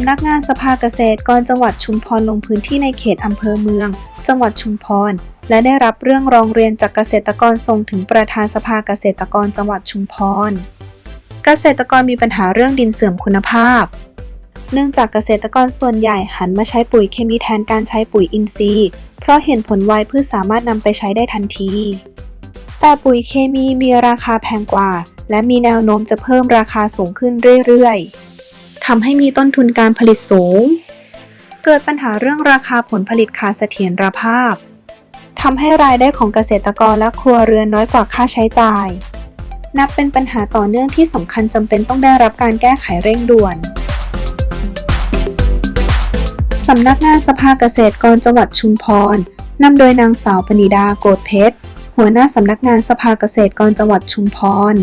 ำนักงานสภาเกษตรกรจังหวัดชุมพรลงพื้นที่ในเขตอำเภอเมือง จังหวัดชุมพร และได้รับเรื่องร้องเรียนจากเกษตรกรส่งถึงประธานสภาเกษตรกรจังหวัดชุมพร เกษตรกรมีปัญหาเรื่องดินเสื่อมคุณภาพ เนื่องจากเกษตรกรส่วนใหญ่หันมาใช้ปุ๋ยเคมีแทนการใช้ปุ๋ยอินทรีย์ เพราะเห็นผลไวเพืชสามารถนำไปใช้ได้ทันที แต่ปุ๋ยเคมีมีราคาแพงกว่า และมีแนวโน้มจะเพิ่มราคาสูงขึ้นเรื่อยๆ ทำให้มีต้นทุนการผลิตสูง เกิดปัญหาเรื่องราคาผลผลิตขาดเสถียรภาพทำให้รายได้ของเกษตรกรและครัวเรือนน้อยกว่าค่าใช้จ่าย นับเป็นปัญหาต่อเนื่องที่สำคัญจำเป็นต้องได้รับการแก้ไขเร่งด่วนสำนักงานสภาเกษตรกรจังหวัดชุมพรนำโดยนางสาวปณิดาโกดเพชร หัวหน้าสำนักงานสภาเกษตรกรจังหวัดชุมพร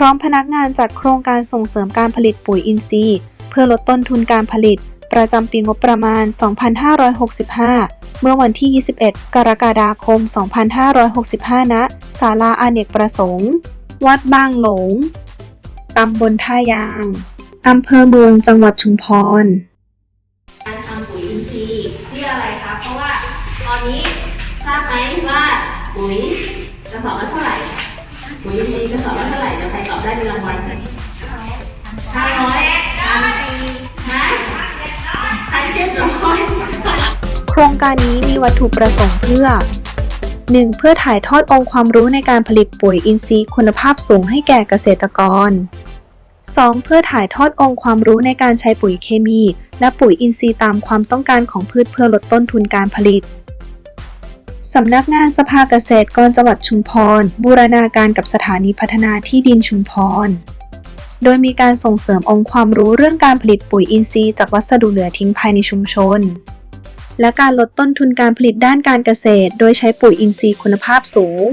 พร้อมพนักงานจัดโครงการส่งเสริมการผลิตปุ๋ยอินทรีย์ เพื่อลดต้นทุนการผลิต ประจำปีงบประมาณ 2565 เมื่อวันที่ 21 กรกฎาคม 2565 ณ ศาลาอเนกประสงค์ วัดบางหลง ตำบลท่ายาง อำเภอเมืองจังหวัดชุมพรการทำปุ๋ยอินทรีย์เพื่ออะไรคะ เพราะว่าตอนนี้ทราบไหมว่าปุ๋ยกระสอบละเท่าไหร่ ปุ๋ยอินทรีย์กระสอบละเท่าไหร่เดี๋ยวใครตอบได้มีรางวัลห้าร้อยพันฮะพันเจ็ดร้อยโครงการนี้มีวัตถุประสงค์เพื่อ 1. เพื่อถ่ายทอดองค์ความรู้ในการผลิตปุ๋ยอินทรีย์คุณภาพสูงให้แก่เกษตรกร 2. เพื่อถ่ายทอดองค์ความรู้ในการใช้ปุ๋ยเคมี และปุ๋ยอินทรีย์ตามความต้องการของพืชเพื่อลดต้นทุนการผลิต สำนักงานสภาเกษตรกรจังหวัดชุมพร บูรณาการกับสถานีพัฒนาที่ดินชุมพร โดยมีการส่งเสริมองค์ความรู้เรื่องการผลิตปุ๋ยอินทรีย์จากวัสดุเหลือทิ้งภายในชุมชน และการลดต้นทุนการผลิตด้านการเกษตร โดยใช้ปุ๋ยอินทรีย์คุณภาพสูง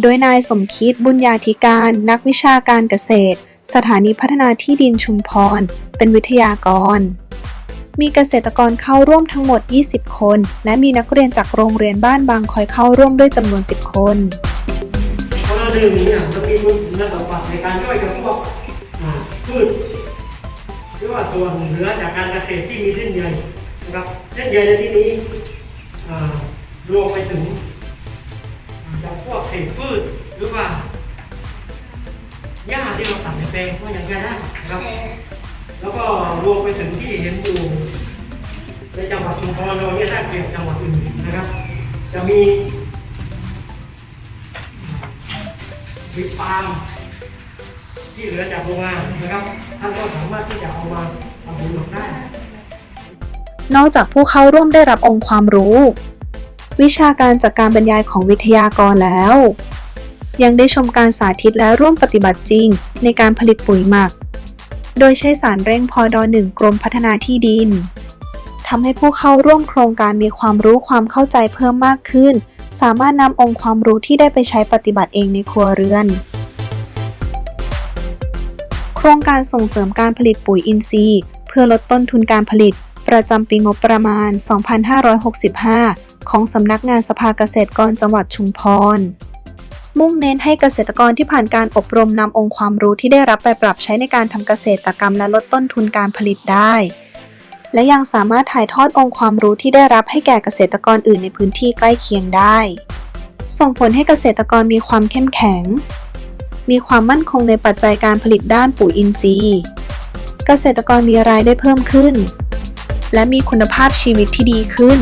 โดยนายสมคิดบุญญาธิการ นักวิชาการเกษตร สถานีพัฒนาที่ดินชุมพร เป็นวิทยากร มีเกษตรกรเข้าร่วมทั้งหมด 20 คน และมีนักเรียนจากโรงเรียนบ้านบางคอยเข้าร่วมด้วยจำนวน 10 คนเพราะเราเรื่องนี้เนี่ยมันมีคุณสมบัติในการย่อยกับพวกพืชหรือว่าส่วนเหลือจากการเกษตรที่มีเส้นใยนะครับเส้นใยในที่นี้รวมไปถึงจากพวกเศษพืชหรือว่าหญ้าที่เราตัดในแปลงก็ยังได้นะครับ แล้วก็รวมไปถึงที่เห็นอยู่ในจังหวัดชุมพรเราเนี่ยถ้าเปรียบจังหวัดอื่นนะครับ จะมีมีปาล์มที่เหลือจากโรงงานนะครับท่านก็สามารถที่จะเอามาทำปุ๋ยหมักได้ นอกจากผู้เข้าร่วมได้รับองค์ความรู้ วิชาการจากการบรรยายของวิทยากรแล้ว ยังได้ชมการสาธิตและร่วมปฏิบัติจริง ในการผลิตปุ๋ยหมัก โดยใช้สารเร่งพอดอหนึ่งกรมพัฒนาที่ดินทำให้ผู้เข้าร่วมโครงการมีความรู้ความเข้าใจเพิ่มมากขึ้น สามารถนำองค์ความรู้ที่ได้ไปใช้ปฏิบัติเองในครัวเรือน โครงการส่งเสริมการผลิตปุ๋ยอินทรีย์ เพื่อลดต้นทุนการผลิต ประจำปีงบประมาณ 2565 ของสำนักงานสภาเกษตรกรจังหวัดชุมพร มุ่งเน้นให้เกษตรกรที่ผ่านการอบรมนำองค์ความรู้ที่ได้รับไปปรับใช้ในการทำเกษตรกรรมและลดต้นทุนการผลิตได้ และยังสามารถถ่ายทอดองค์ความรู้ที่ได้รับให้แก่เกษตรกรอื่นในพื้นที่ใกล้เคียงได้ ส่งผลให้เกษตรกรมีความเข้มแข็ง มีความมั่นคงในปัจจัยการผลิตด้านปุ๋ยอินทรีย์ เกษตรกรมีรายได้เพิ่มขึ้น และมีคุณภาพชีวิตที่ดีขึ้น